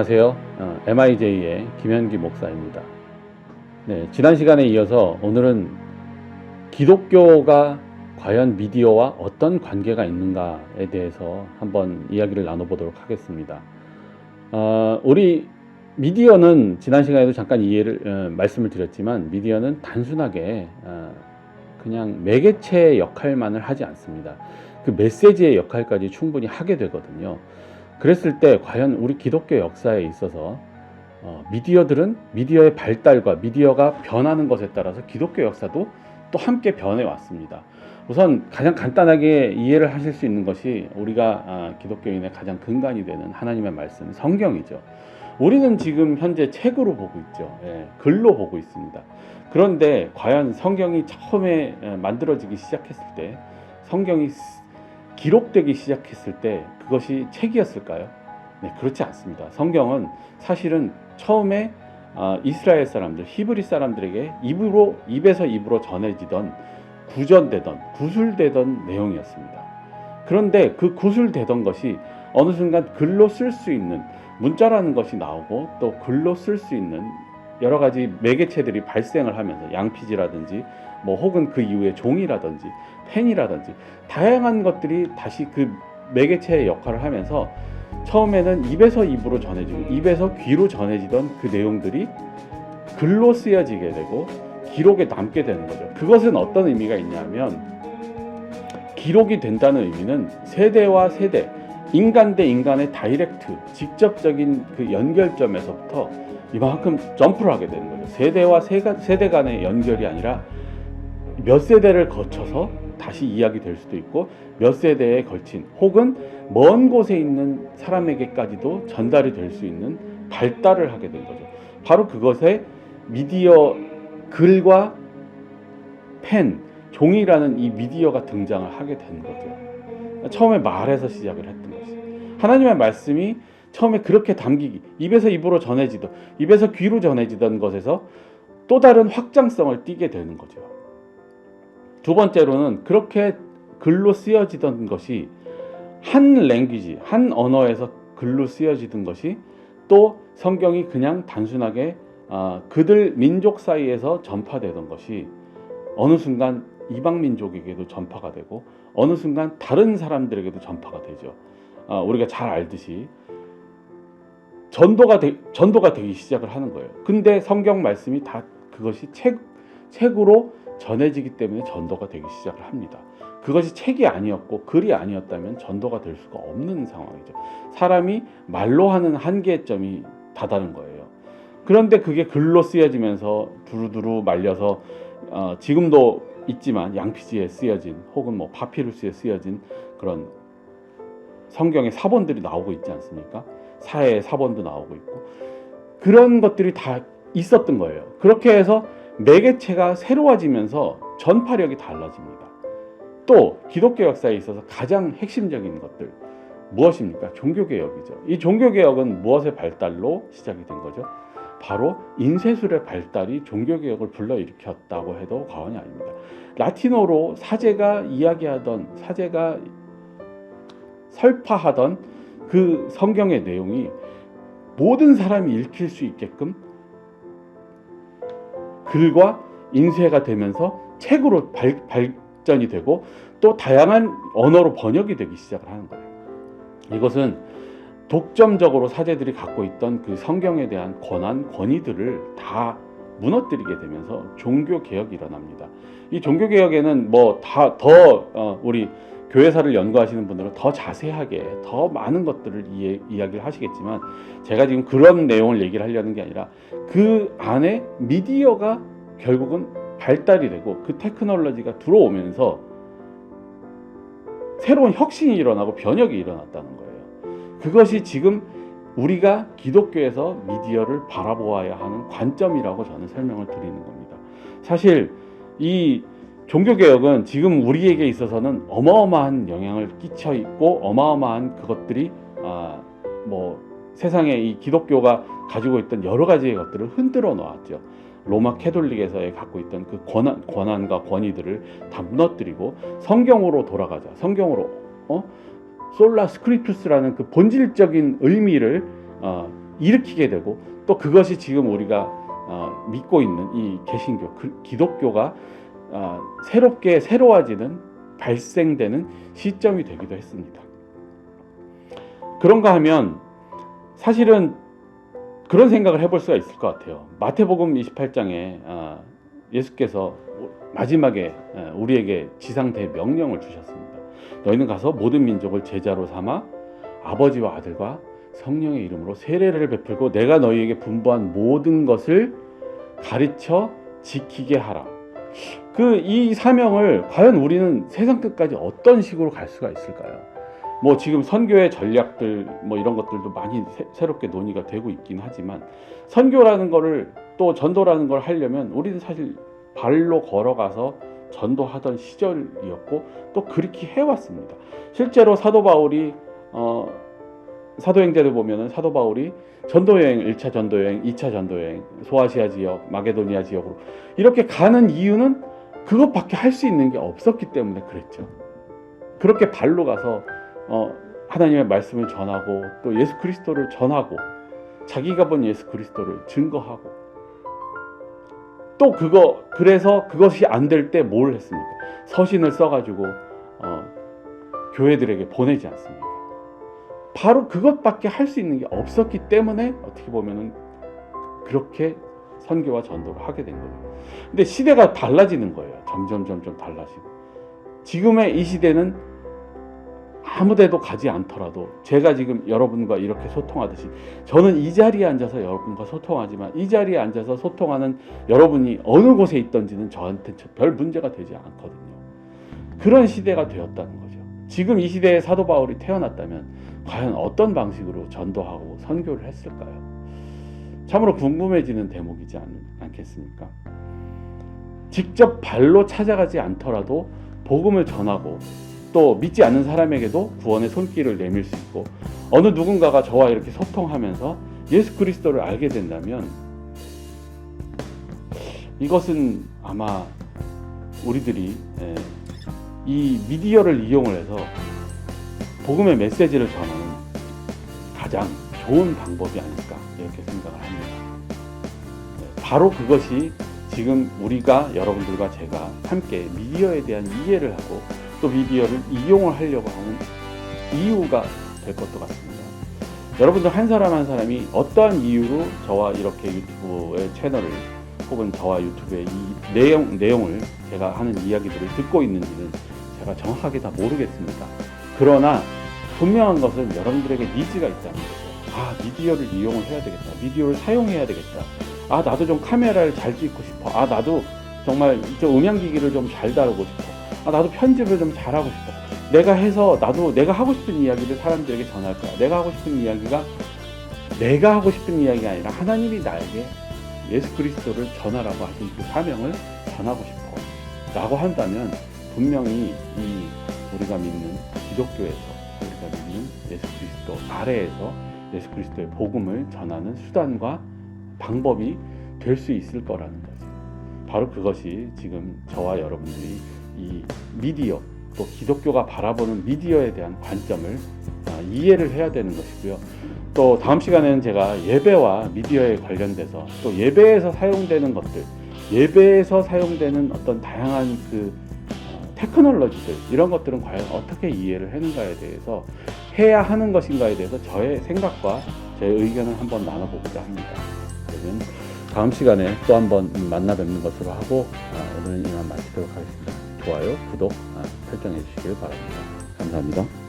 안녕하세요. 어, MIJ의 김현기 목사입니다. 네, 지난 시간에 이어서 오늘은 기독교가 과연 미디어와 어떤 관계가 있는가에 대해서 한번 이야기를 나눠보도록 하겠습니다. 어, 우리 미디어는 지난 시간에도 잠깐 이해를 어, 말씀을 드렸지만 미디어는 단순하게 어, 그냥 매개체의 역할만을 하지 않습니다. 그 메시지의 역할까지 충분히 하게 되거든요. 그랬을 때 과연 우리 기독교 역사에 있어서 어, 미디어들은 미디어의 발달과 미디어가 변하는 것에 따라서 기독교 역사도 또 함께 변해 왔습니다. 우선 가장 간단하게 이해를 하실 수 있는 것이 우리가 아, 기독교인의 가장 근간이 되는 하나님의 말씀, 성경이죠. 우리는 지금 현재 책으로 보고 있죠. 예, 글로 보고 있습니다. 그런데 과연 성경이 처음에 예, 만들어지기 시작했을 때, 성경이 스- 기록되기 시작했을 때 그것이 책이었을까요? 네, 그렇지 않습니다. 성경은 사실은 처음에 아, 이스라엘 사람들, 히브리 사람들에게 입으로 입에서 입으로 전해지던 구전되던 구술되던 내용이었습니다. 그런데 그 구술되던 것이 어느 순간 글로 쓸 수 있는 문자라는 것이 나오고 또 글로 쓸 수 있는 여러 가지 매개체들이 발생을 하면서 양피지라든지 뭐 혹은 그 이후에 종이라든지 펜이라든지 다양한 것들이 다시 그 매개체의 역할을 하면서 처음에는 입에서 입으로 전해지고 입에서 귀로 전해지던 그 내용들이 글로 쓰여지게 되고 기록에 남게 되는 거죠. 그것은 어떤 의미가 있냐면 기록이 된다는 의미는 세대와 세대, 인간 대 인간의 다이렉트, 직접적인 그 연결점에서부터 이만큼 점프를 하게 되는 거죠. 세대와 세가, 세대 간의 연결이 아니라 몇 세대를 거쳐서 다시 이야기 될 수도 있고 몇 세대에 걸친 혹은 먼 곳에 있는 사람에게까지도 전달이 될 수 있는 발달을 하게 된 거죠. 바로 그것에 미디어 글과 펜, 종이라는 이 미디어가 등장을 하게 된 거죠. 처음에 말에서 시작을 했던 것이. 하나님의 말씀이 처음에 그렇게 담기기, 입에서 입으로 전해지던, 입에서 귀로 전해지던 것에서 또 다른 확장성을 띠게 되는 거죠. 두 번째로는 그렇게 글로 쓰여지던 것이 한 랭귀지, 한 언어에서 글로 쓰여지던 것이 또 성경이 그냥 단순하게 아, 그들 민족 사이에서 전파되던 것이 어느 순간 이방 민족에게도 전파가 되고 어느 순간 다른 사람들에게도 전파가 되죠. 아, 우리가 잘 알듯이 전도가 되, 전도가 되기 시작을 하는 거예요. 근데 성경 말씀이 다 그것이 책 책으로 전해지기 때문에 전도가 되기 시작을 합니다. 그것이 책이 아니었고 글이 아니었다면 전도가 될 수가 없는 상황이죠. 사람이 말로 하는 한계점이 다다른 거예요. 그런데 그게 글로 쓰여지면서 두루두루 말려서 어, 지금도 있지만 양피지에 쓰여진 혹은 뭐 파피루스에 쓰여진 그런 성경의 사본들이 나오고 있지 않습니까? 사회의 사본도 나오고 있고 그런 것들이 다 있었던 거예요. 그렇게 해서 매개체가 새로워지면서 전파력이 달라집니다. 또 기독교 역사에 있어서 가장 핵심적인 것들 무엇입니까? 종교개혁이죠. 이 종교개혁은 무엇의 발달로 시작이 된 거죠? 바로 인쇄술의 발달이 종교개혁을 불러일으켰다고 해도 과언이 아닙니다. 라틴어로 사제가 이야기하던 사제가 설파하던 그 성경의 내용이 모든 사람이 읽힐 수 있게끔 글과 인쇄가 되면서 책으로 발, 발전이 되고 또 다양한 언어로 번역이 되기 시작을 하는 거예요. 이것은 독점적으로 사제들이 갖고 있던 그 성경에 대한 권한, 권위들을 다 무너뜨리게 되면서 종교 개혁이 일어납니다. 이 종교 개혁에는 뭐 다 더 우리 교회사를 연구하시는 분들은 더 자세하게 더 많은 것들을 이해, 이야기를 하시겠지만 제가 지금 그런 내용을 얘기를 하려는 게 아니라 그 안에 미디어가 결국은 발달이 되고 그 테크놀로지가 들어오면서 새로운 혁신이 일어나고 변혁이 일어났다는 거예요. 그것이 지금 우리가 기독교에서 미디어를 바라보아야 하는 관점이라고 저는 설명을 드리는 겁니다. 사실 이 종교개혁은 지금 우리에게 있어서는 어마어마한 영향을 끼쳐 있고 어마어마한 그것들이 아, 뭐 세상에 이 기독교가 가지고 있던 여러 가지의 것들을 흔들어 놓았죠. 로마 캐톨릭에서의 갖고 있던 그 권한, 권한과 권위들을 다 무너뜨리고 성경으로 돌아가자. 성경으로 어? 솔라 스크립투스라는 그 본질적인 의미를 어, 일으키게 되고 또 그것이 지금 우리가 어, 믿고 있는 이 개신교 그- 기독교가 어, 새롭게 새로워지는 발생되는 시점이 되기도 했습니다. 그런가 하면 사실은 그런 생각을 해볼 수가 있을 것 같아요. 마태복음 28장에 아, 예수께서 마지막에 아, 우리에게 지상대 명령을 주셨습니다. 너희는 가서 모든 민족을 제자로 삼아 아버지와 아들과 성령의 이름으로 세례를 베풀고 내가 너희에게 분부한 모든 것을 가르쳐 지키게 하라. 그 이 사명을 과연 우리는 세상 끝까지 어떤 식으로 갈 수가 있을까요? 뭐 지금 선교의 전략들 뭐 이런 것들도 많이 새, 롭게 논의가 되고 있긴 하지만 선교라는 거를 또 전도라는 걸 하려면 우리는 사실 발로 걸어가서 전도하던 시절이었고 또 그렇게 해왔습니다. 실제로 사도 바울이 어, 사도행전을 보면은 사도 바울이 전도 여행 1차 전도 여행, 2차 전도 여행, 소아시아 지역, 마게도니아 지역으로 이렇게 가는 이유는 그것밖에 할 수 있는 게 없었기 때문에 그랬죠. 그렇게 발로 가서 어, 하나님의 말씀을 전하고 또 예수 그리스도를 전하고 자기가 본 예수 그리스도를 증거하고 또 그거 그래서 그것이 안 될 때 뭘 했습니까? 서신을 써가지고 어, 교회들에게 보내지 않습니까? 바로 그것밖에 할 수 있는 게 없었기 때문에 어떻게 보면은 그렇게 선교와 전도를 하게 된 거예요. 근데 시대가 달라지는 거예요. 점점 점점 달라지고 지금의 이 시대는 아무 데도 가지 않더라도 제가 지금 여러분과 이렇게 소통하듯이 저는 이 자리에 앉아서 여러분과 소통하지만 이 자리에 앉아서 소통하는 여러분이 어느 곳에 있던지는 저한테 별 문제가 되지 않거든요. 그런 시대가 되었다는 거죠. 지금 이 시대에 사도 바울이 태어났다면 과연 어떤 방식으로 전도하고 선교를 했을까요? 참으로 궁금해지는 대목이지 않, 않겠습니까? 직접 발로 찾아가지 않더라도 복음을 전하고 또 믿지 않는 사람에게도 구원의 손길을 내밀 수 있고 어느 누군가가 저와 이렇게 소통하면서 예수 그리스도를 알게 된다면 이것은 아마 우리들이 예, 이 미디어를 이용을 해서 복음의 메시지를 전하는 가장 좋은 방법이 아닐까 이렇게 생각을 합니다. 네, 바로 그것이 지금 우리가 여러분들과 제가 함께 미디어에 대한 이해를 하고 또 미디어를 이용을 하려고 하는 이유가 될 것도 같습니다. 여러분들 한 사람 한 사람이 어떠한 이유로 저와 이렇게 유튜브의 채널을 혹은 저와 유튜브의 이 내용, 내용을 제가 하는 이야기들을 듣고 있는지는 제가 정확하게 다 모르겠습니다. 그러나 분명한 것은 여러분들에게 니즈가 있다는 거죠. 아, 미디어를 이용을 해야 되겠다. 미디어를 사용해야 되겠다. 아, 나도 좀 카메라를 잘 찍고 싶어. 아, 나도 정말 저 음향기기를 좀 잘 다루고 싶어. 아, 나도 편집을 좀 잘하고 싶어. 내가 해서 나도 내가 하고 싶은 이야기를 사람들에게 전할 거야. 내가 하고 싶은 이야기가 내가 하고 싶은 이야기가 아니라 하나님이 나에게 예수 그리스도를 전하라고 하신 그 사명을 전하고 싶어. 라고 한다면 분명히 이 우리가 믿는 기독교에서 우리가 믿는 예수 그리스도 아래에서 예수 그리스도의 복음을 전하는 수단과 방법이 될 수 있을 거라는 거죠. 바로 그것이 지금 저와 여러분들이 이 미디어 또 기독교가 바라보는 미디어에 대한 관점을 아, 이해를 해야 되는 것이고요. 또 다음 시간에는 제가 예배와 미디어에 관련돼서 또 예배에서 사용되는 것들, 예배에서 사용되는 어떤 다양한 그 어, 테크놀로지들 이런 것들은 과연 어떻게 이해를 하는가에 대해서 해야 하는 것인가에 대해서 저의 생각과 제 의견을 한번 나눠보고자 합니다. 그러면 다음 시간에 또 한번 만나 뵙는 것으로 하고 아, 오늘은 이만 마치도록 하겠습니다. 좋아요, 구독 아, 설정해 주시길 바랍니다. 감사합니다.